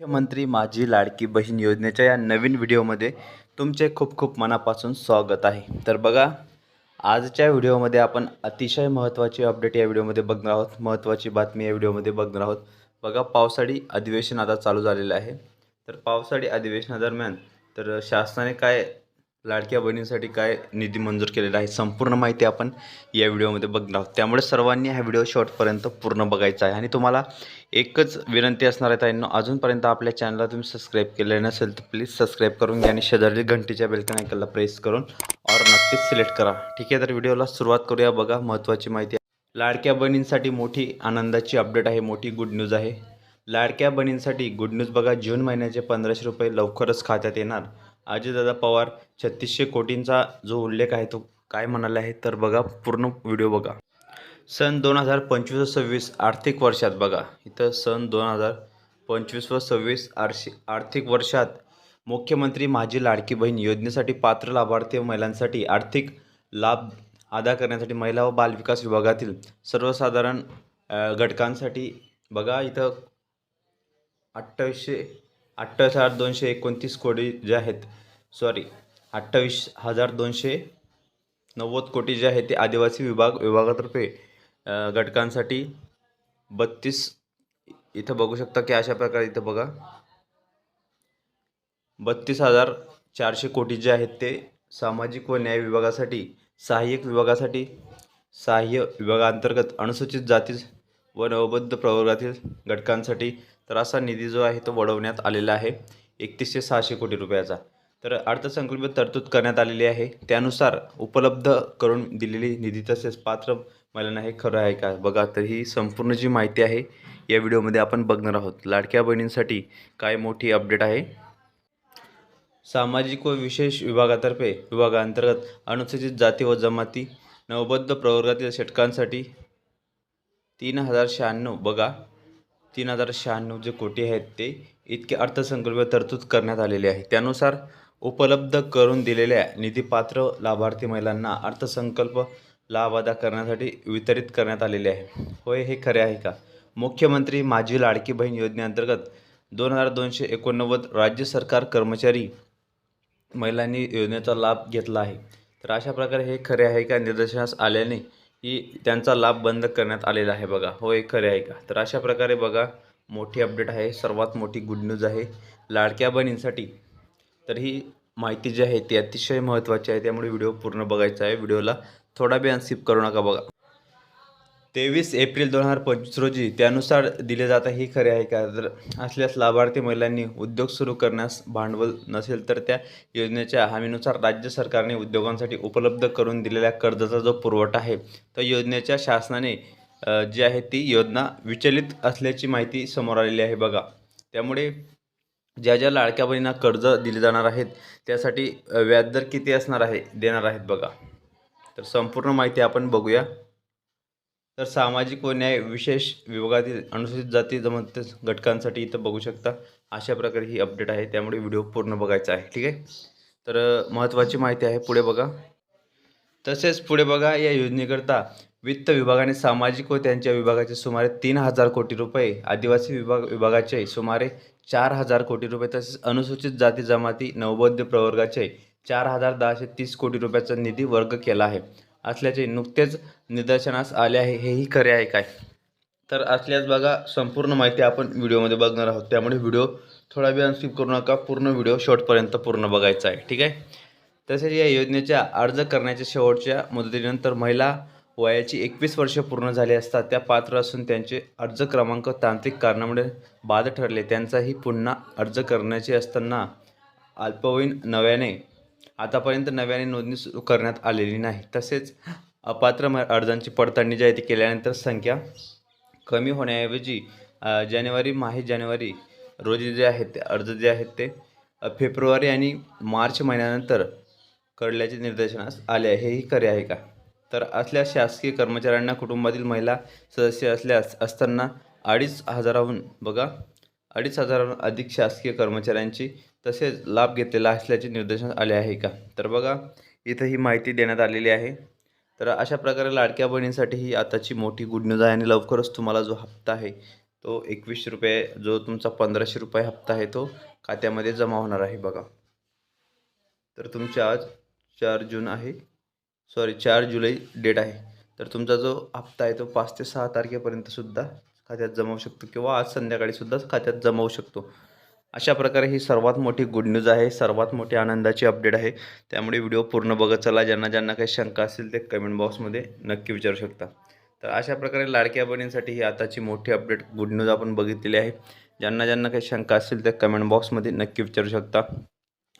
मुख्यमंत्री माझी लाडकी बहीण योजनेच्या या नवीन व्हिडिओमध्ये तुमचे खूप खूप मनापासून स्वागत आहे. तर बघा आजच्या व्हिडिओमध्ये आपण अतिशय महत्त्वाची अपडेट या व्हिडिओमध्ये बघणार आहोत. महत्त्वाची बातमी या व्हिडिओमध्ये बघणार आहोत. बघा पावसाळी अधिवेशन आता चालू झालेलं आहे. तर पावसाळी अधिवेशनादरम्यान तर शासनाने काय लाडक्या बहिणींसाठी काय निधी मंजूर केलेला आहे संपूर्ण माहिती आपण या व्हिडिओमध्ये बघणार आहोत. त्यामुळे सर्वांनी हा व्हिडिओ शॉर्टपर्यंत पूर्ण बघायचा आहे. आणि तुम्हाला एकच विनंती असणार आहे ताईंनो अजूनपर्यंत आपल्या चॅनलला तुम्ही सबस्क्राईब केले नसेल तर प्लीज सबस्क्राईब करून घ्या आणि शेजारी घंटीच्या बेलकन ऐकायला प्रेस करून और नक्कीच सिलेक्ट करा. ठीक आहे तर व्हिडिओला सुरुवात करूया. बघा महत्त्वाची माहिती लाडक्या बहिणींसाठी मोठी आनंदाची अपडेट आहे मोठी गुड न्यूज आहे. लाडक्या बहिणींसाठी गुड न्यूज बघा जून महिन्याचे पंधराशे रुपये लवकरच खात्यात येणार. अजितदादा पवार छत्तीसशे कोटींचा जो उल्लेख आहे तो काय म्हणाला आहे तर बघा पूर्ण व्हिडिओ बघा. सन दोन हजार पंचवीस व सव्वीस आर्थिक वर्षात बघा इथं सन दोन हजार पंचवीस व सव्वीस आर्शि आर्थिक वर्षात मुख्यमंत्री माझी लाडकी बहीण योजनेसाठी पात्र लाभार्थी व महिलांसाठी आर्थिक लाभ अदा करण्यासाठी महिला व बालविकास विभागातील सर्वसाधारण घटकांसाठी बघा इथं अठ्ठावीसशे अठ्ठावीस हजार दोनशे एकोणतीस कोटी जे आहेत सॉरी अठ्ठावीस हजार दोनशे नव्वद कोटी जे आहे ते आदिवासी विभाग विभागातर्फे घटकांसाठी बत्तीस इथं बघू शकता की अशा प्रकारे इथं बघा. बत्तीस हजार चारशे कोटी जे आहेत ते सामाजिक व न्याय विभागासाठी सहाय्यक विभागासाठी सहाय्य विभागांतर्गत अनुसूचित जाती व नवबद्ध प्रवर्गातील घटकांसाठी तर असा निधी जो आहे तो वळवण्यात आलेला आहे. एकतीसशे सहाशे कोटी रुपयाचा. तर अर्थसंकल्पित तरतूद करण्यात आलेली आहे. त्यानुसार उपलब्ध करून दिलेली निधी तसेच पात्र महिलांना हे खरं आहे का? बघा तर ही संपूर्ण जी माहिती आहे या व्हिडिओमध्ये आपण बघणार आहोत. लाडक्या बहिणींसाठी काय मोठी अपडेट आहे? सामाजिक व विशेष विभागातर्फे विभागाअंतर्गत अनुसूचित जाती व जमाती नवबद्ध प्रवर्गातील षटकांसाठी तीन हजार शहाण्णव बघा तीन हजार शहाण्णव जे कोटी आहेत ते इतके अर्थसंकल्पीय तरतूद करण्यात आलेले आहे. त्यानुसार उपलब्ध करून दिलेल्या निधीपात्र लाभार्थी महिलांना अर्थसंकल्प लाभ अदा करण्यासाठी वितरित करण्यात आलेले आहे. होय हे खरे आहे का? मुख्यमंत्री माझी लाडकी बहीण योजनेअंतर्गत दोन हजार दोनशे एकोणनव्वद राज्य सरकार कर्मचारी महिलांनी योजनेचा लाभ घेतला आहे. तर अशा प्रकारे हे खरे आहे का? निदर्शनास आल्याने की त्यांचा लाभ बंद करण्यात आलेला आहे बघा. हो हे खरे आहे का? तर अशा प्रकारे बघा मोठी अपडेट आहे. सर्वात मोठी गुड न्यूज आहे. लाडक्या बहिणींसाठी तर ही माहिती जी आहे ती अतिशय महत्त्वाची आहे. त्यामुळे व्हिडिओ पूर्ण बघायचा आहे. व्हिडिओला थोडा बी अनसिप करू नका बघा. तेवीस एप्रिल दोन हजार पंचवीस रोजी त्यानुसार दिले जात ही खरे आहे का? जर असल्यास लाभार्थी महिलांनी उद्योग सुरू करण्यास भांडवल नसेल तर त्या योजनेच्या हमीनुसार राज्य सरकारने उद्योगांसाठी उपलब्ध करून दिलेल्या कर्जाचा जो पुरवठा आहे तर योजनेच्या शासनाने जी आहे ती योजना विचलित असल्याची माहिती समोर आलेली आहे बघा. त्यामुळे ज्या ज्या लाडक्या बहिणींना कर्ज दिले जाणार आहेत त्यासाठी व्याजदर किती असणार आहे देणार आहेत बघा. तर संपूर्ण माहिती आपण बघूया. तर सामाजिक व न्याय विशेष विभागातील अनुसूचित जाती जमाती घटकांसाठी इथं बघू शकता. अशा प्रकारे ही अपडेट आहे. त्यामुळे व्हिडिओ पूर्ण बघायचा आहे ठीक आहे? तर महत्त्वाची माहिती आहे पुढे बघा. तसेच पुढे बघा या योजनेकरता वित्त विभागाने सामाजिक व त्यांच्या विभागाचे सुमारे तीन हजार कोटी रुपये आदिवासी विभाग विभागाचे सुमारे चार हजार कोटी रुपये तसेच अनुसूचित जाती जमाती नवबौद्ध प्रवर्गाचे चार हजार दहाशे तीस कोटी रुपयाचा निधी वर्ग केला आहे. असल्याचे नुकतेच निदर्शनास आले आहे. हेही खरे आहे काय? तर असल्यास बघा संपूर्ण माहिती आपण व्हिडिओमध्ये बघणार आहोत. त्यामुळे व्हिडिओ थोडा वेळ स्किप करू नका. पूर्ण व्हिडिओ शॉर्टपर्यंत पूर्ण बघायचा आहे. ठीक आहे? तसेच या योजनेच्या अर्ज करण्याच्या शेवटच्या मुदतीनंतर महिला वयाची एकवीस वर्ष पूर्ण झाली असता त्या पात्र असून त्यांचे अर्ज क्रमांक तांत्रिक कारणामुळे बाद ठरले. त्यांचाही पुन्हा अर्ज करण्याचे असताना अल्पवयीन नव्याने आतापर्यंत नव्याने नोंदणी सुरू करण्यात आलेली नाही. तसेच अपात्र म- अर्जांची पडताळणी जी आहे ती केल्यानंतर संख्या कमी होण्याऐवजी जानेवारी माही जानेवारी रोजी जे आहेत ते अर्ज जे आहेत ते फेब्रुवारी आणि मार्च महिन्यानंतर कळल्याचे निर्देशनास आले आहे. हेही खरे आहे का? तर असल्या शासकीय कर्मचाऱ्यांना कुटुंबातील महिला सदस्य असल्यास असताना अडीच हजाराहून बघा अडीच हजाराहून अधिक शासकीय कर्मचाऱ्यांची तसेच लाभ घेतलेला असल्याचे निर्देशन आले आहे का? तर बघा इथं ही माहिती देण्यात आलेली आहे. तर अशा प्रकारे लाडक्या बहिणींसाठी ही आताची मोठी गुड न्यूज आहे आणि लवकरच तुम्हाला जो हप्ता आहे तो एकवीसशे रुपये जो तुमचा पंधराशे रुपये हप्ता आहे तो खात्यामध्ये जमा होणार आहे बघा. तर तुमची आज चार जून आहे. सॉरी चार जुलै डेट आहे. तर तुमचा जो हप्ता आहे तो पाच ते सहा तारखेपर्यंतसुद्धा खात्यात जमावू शकतो किंवा आज संध्याकाळीसुद्धा खात्यात जमावू शकतो. अशा प्रकारे ही सर्वात मोठी गुड न्यूज आहे सर्वात मोठी आनंदाची अपडेट आहे. त्यामुळे व्हिडिओ पूर्ण बघत चला. ज्यांना ज्यांना काही शंका असेल ते कमेंट बॉक्समध्ये नक्की विचारू शकता. तर अशा प्रकारे लाडक्या बहिणींसाठी ही आताची मोठी अपडेट गुड न्यूज आपण बघितलेली आहे. ज्यांना ज्यांना काही शंका असेल ते कमेंट बॉक्समध्ये नक्की विचारू शकता.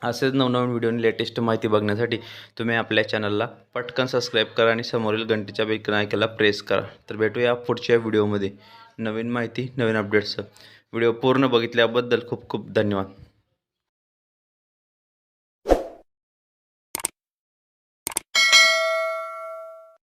असेच नवनवीन व्हिडिओने लेटेस्ट माहिती बघण्यासाठी तुम्ही आपल्या चॅनलला पटकन सबस्क्राईब करा आणि समोरील घंटीच्या बेकन आयकॉनला प्रेस करा. तर भेटूया पुढच्या व्हिडिओमध्ये नवीन माहिती नवीन अपडेट्स व्हिडिओ पूर्ण बघितल्याबद्दल खूप खूप धन्यवाद.